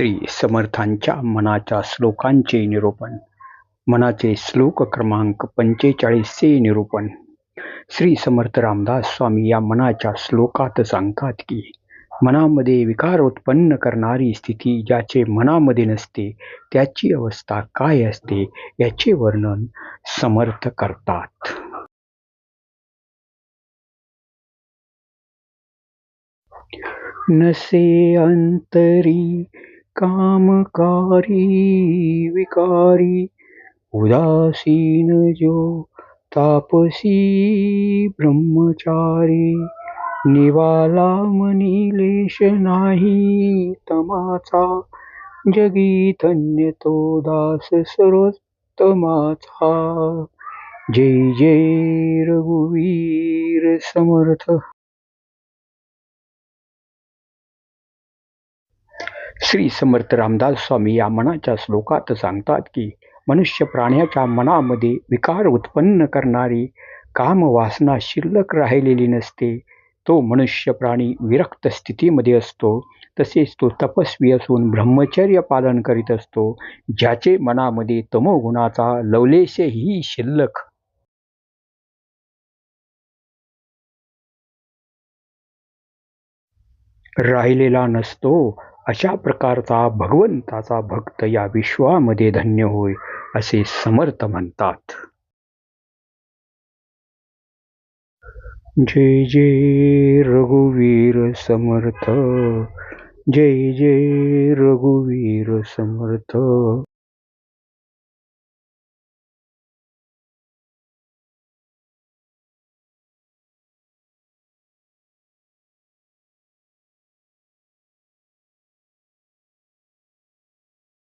श्री समर्थांच्या मनाच्या श्लोकांचे निरूपण. मनाचे श्लोक क्रमांक पंचेचाळीसचे निरूपण. श्री समर्थ रामदास स्वामी या मनाच्या श्लोकात सांगतात की मनामध्ये विकार उत्पन्न करणारी स्थिती ज्याचे मनामध्ये नसते त्याची अवस्था काय असते याचे वर्णन समर्थ करतात. नसे अंतरी कामकारी विकारी उदासीन जो तापसी ब्रह्मचारी निवाला मनिलेश नाही तमाचा जगी धन्य तो दास सर्वोत्तमाचा. जय जय रघुवीर समर्थ. श्री समर्थ रामदास स्वामी या मनाच्या श्लोकात सांगतात की मनुष्य प्राण्याच्या मनामध्ये विकार उत्पन्न करणारी कामवासना शिल्लक राहिलेली नसते. तो मनुष्य प्राणी विरक्त स्थितीमध्ये असतो. तसेच तो तपस्वी असून ब्रह्मचर्य पालन करीत असतो ज्याचे मनामध्ये तमोगुणाचा लवलेशही शिल्लक. राहिलेला नसतो. अशा प्रकारचा भगवंताचा भक्त या विश्वामध्ये धन्य होय असे समर्थ म्हणतात. जय जय रघुवीर समर्थ जय जय रघुवीर समर्थ.